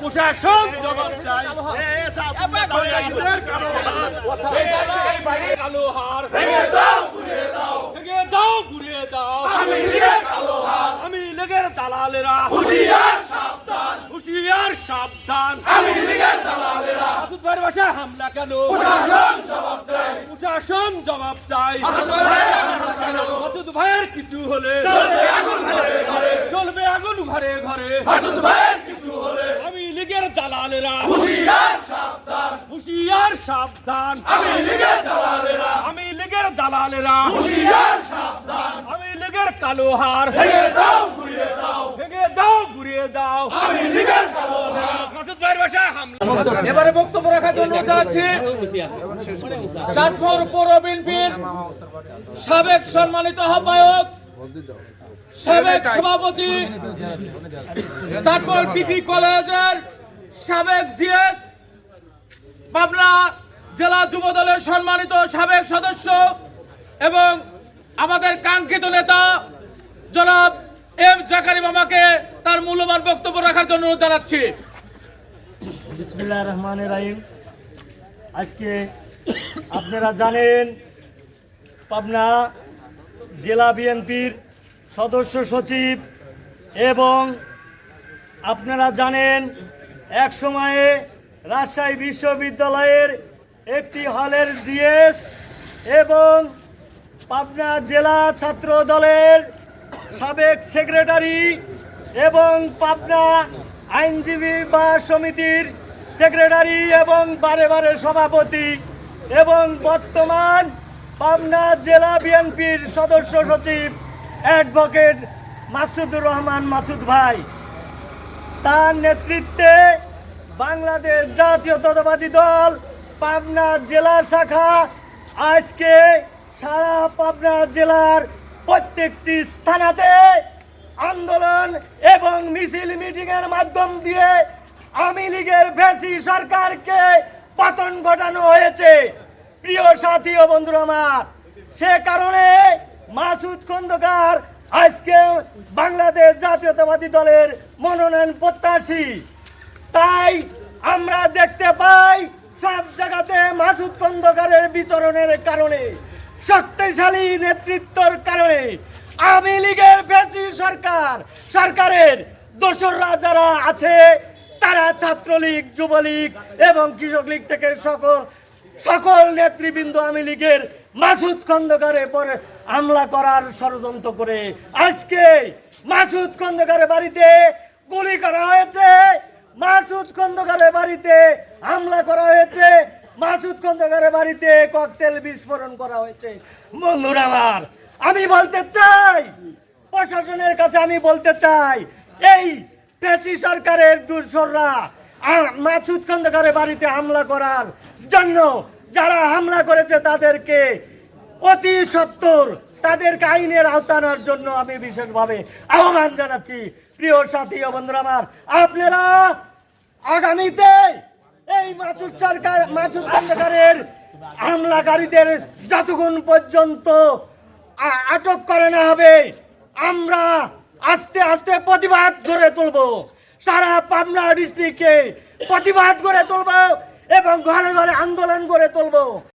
প্রশাসন জবাব ভেঙে দাও ঘুরিয়ে দাও ভেঙে দাও ঘুরিয়ে আমি লেগের দালালেরা। হুশিয়ার সাবধান হুশিয়ার সাবধান আমি লেগের দালালেরা মাসুদ ভাইয়ের বাসায় হামলা কেন প্রশাসন জবাব চাই প্রশাসন জবাব চাই মাসুদ ভাইয়ের কিছু হলে চলবে আগুন ঘরে ঘরে চলবে ভাইয়ের কিছু হলে আমি লীগের দালালেরা হুশিয়ার সাবধান হুশিয়ার সাবধান আমি লীগের দালালেরা আমি লীগের দালালেরা হুশিয়ার কালো হার ভেঙে দাও ঘুরিয়ে দাও। ভেঙে দাও ঘুরিয়ে দাও। আমি লীগের কালো হার মাসুদ ভাইয়ের বাসায় হামলা। এবারে বক্তব্য রাখার জন্য জানাচ্ছি চাঁদপুর পৌর বিএনপির সাবেক সম্মানিত আহ্বায়ক সাবেক সভাপতি চাঁদপুর ডিগ্রি কলেজের সাবেক জিএস পাবনা জেলা যুব দলের সম্মানিত সাবেক সদস্য এবং আমাদের কাঙ্ক্ষিত নেতা, জনাব এম জাকারি মামাকে তার মূল্যবান বক্তব্য রাখার জন্য অনুরোধ জানাচ্ছি। আজকে আপনারা জানেন, পাবনা জেলা বিএনপির সদস্য সচিব এবং আপনারা জানেন, এক সময়ে রাজশাহী বিশ্ববিদ্যালয়ের একটি হলের জিএস এবং পাবনা জেলা ছাত্র দলের সাবেক সেক্রেটারি এবং পাবনা আইনজীবী বা সমিতির সেক্রেটারি এবং বারে বারে সভাপতি এবং বর্তমান পাবনা জেলা বিএনপির সদস্য সচিব অ্যাডভোকেট মাসুদুর রহমান মাসুদ ভাই। তার নেতৃত্বে বাংলাদেশ জাতীয় জাতীয়তাবাদী দল পাবনা জেলা শাখা আজকে সারা পাবনা জেলার প্রত্যেকটি স্থানাতে আন্দোলন এবং মিছিল মিটিং এর মাধ্যম দিয়ে আওয়ামী লীগের ভেসি সরকারকে পতন ঘটানো হয়েছে। প্রিয় সাথী ও বন্ধুরা আমার, সে কারণে মাসুদ খন্দকার আজকে বাংলাদেশ জাতীয়তাবাদী দলের মনোনয়ন প্রত্যাশী। তাই আমরা দেখতে পাই সব জায়গাতে মাসুদ খন্দকারের বিচরণের কারণে। শক্তিশালী নেতৃত্বর কারণে আওয়ামী লীগের বেশি সরকার, সরকারের দোসররা যারা আছে, তারা ছাত্রলীগ, যুবলীগ এবং কৃষক লীগ থেকে সকল সকল নেতৃবৃন্দ আওয়ামী লীগের মাসুদ খন্দকারের পরে হামলা করার ষড়যন্ত্র করে আজকে মাসুদ খন্দকারের বাড়িতে গুলি করা হয়েছে। মাসুদ খন্দকারের বাড়িতে হামলা করা হয়েছে। মাসুদ খন্দকারের বাড়িতে ককটেল বিস্ফোরণ করা হয়েছে। বন্ধুরা আমার, আমি বলতে চাই, প্রশাসনের কাছে আমি বলতে চাই, এই পেশি সরকারের দুর্সররা মাসুদ খন্দকারের বাড়িতে হামলা করার জন্য যারা হামলা করেছে তাদেরকে অতি সত্তর, তাদেরকে আইনের আওতানার জন্য আমি বিশেষভাবে আহ্বান জানাচ্ছি। প্রিয় সাথী বন্ধুরা আমার, আপনারা আগামীতে এই মাছুর সরকার মাছুর খন্দকারের হামলাকারীদের যতক্ষণ পর্যন্ত আটক করে না হবে, আমরা আস্তে আস্তে প্রতিবাদ গড়ে তুলব। সারা পাবনা ডিস্ট্রিক্টে প্রতিবাদ গড়ে তুলব এবং ঘরে ঘরে আন্দোলন গড়ে তুলব।